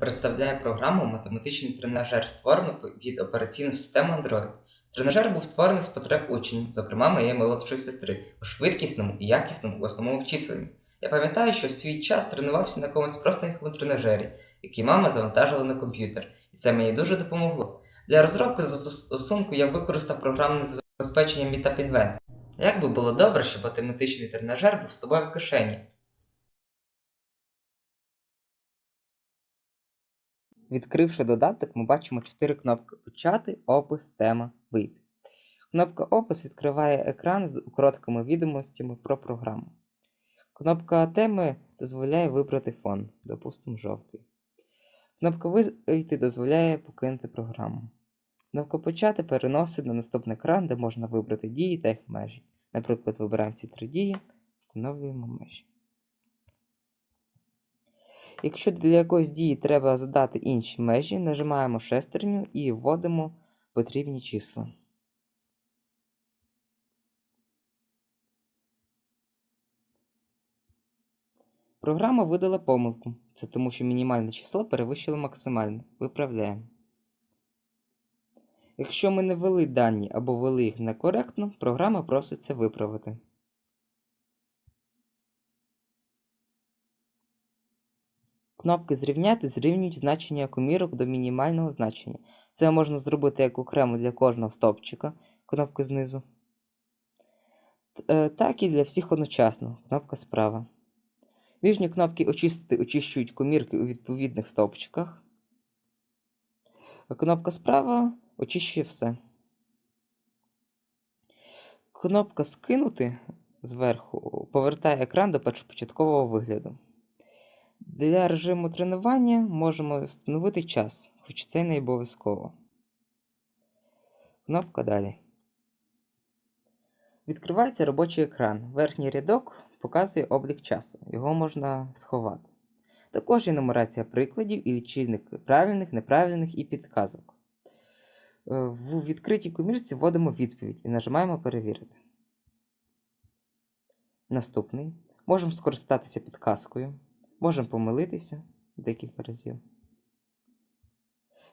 представляє програму Математичний тренажер, створену під операційну систему Android. Тренажер був створений з потреб учнів, зокрема моєї молодшої сестри, у швидкісному і якісному основному обчисленні. Я пам'ятаю, що в свій час тренувався на якомусь простенькому тренажері, який мама завантажила на комп'ютер, і це мені дуже допомогло. Для розробки застосунку я використав програмне забезпечення Meetup Invent. Як би було добре, щоб математичний тренажер був з тобою в кишені. Відкривши додаток, ми бачимо чотири кнопки Почати, опис, тема, вийти. Кнопка Опис відкриває екран з короткими відомостями про програму. Кнопка теми дозволяє вибрати фон, допустимо, жовтий. Кнопка Вийти дозволяє покинути програму. Кнопка Почати переносить на наступний екран, де можна вибрати дії та їх межі. Наприклад, вибираємо ці три дії, встановлюємо межі. Якщо для якоїсь дії треба задати інші межі, нажимаємо шестерню і вводимо потрібні числа. Програма видала помилку. Це тому, що мінімальне число перевищило максимальне. Виправляємо. Якщо ми не ввели дані або ввели їх некоректно, програма просить це виправити. Кнопки Зрівняти зрівнюють значення комірок до мінімального значення. Це можна зробити як окремо для кожного стовпчика, кнопки знизу, е, так і для всіх одночасно, кнопка справа. Нижні кнопки очистити очищують комірки у відповідних стовпчиках. Кнопка справа очищує все. Кнопка Скинути зверху повертає екран до першопочаткового вигляду. Для режиму тренування можемо встановити час, хоч це не обов'язково. Кнопка Далі. Відкривається робочий екран. Верхній рядок показує облік часу. Його можна сховати. Також є нумерація прикладів і лічильник правильних, неправильних і підказок. Е, В відкритій комірці вводимо відповідь і нажимаємо Перевірити. Наступний. Можемо скористатися підказкою. Можемо помилитися декілька разів.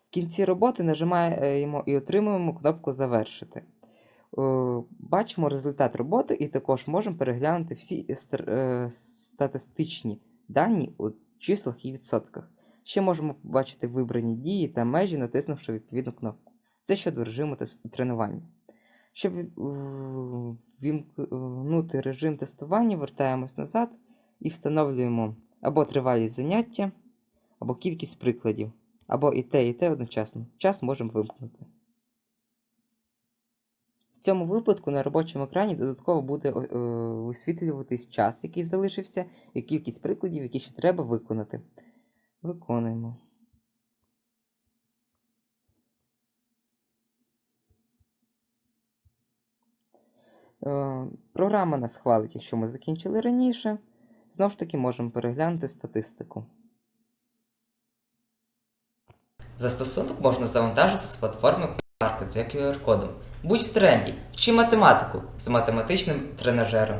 В кінці роботи нажимаємо і отримуємо кнопку Завершити. Е, Бачимо результат роботи і також можемо переглянути всі е, статистичні дані у числах і відсотках. Ще можемо побачити вибрані дії та межі, натиснувши відповідну кнопку. Це щодо режиму тренування. Щоб е, вімкнути режим тестування, вертаємось назад і встановлюємо або тривалість заняття, або кількість прикладів, або і те, і те одночасно. Час можемо вимкнути. В цьому випадку на робочому екрані додатково буде е, висвітлюватись час, який залишився, і кількість прикладів, які ще треба виконати. Виконуємо. Е, Програма нас хвалить, якщо ми закінчили раніше. Знову ж таки, можемо переглянути статистику. Застосунок можна завантажити з платформи Market за QR-кодом. Будь в тренді, вчи математику з математичним тренажером.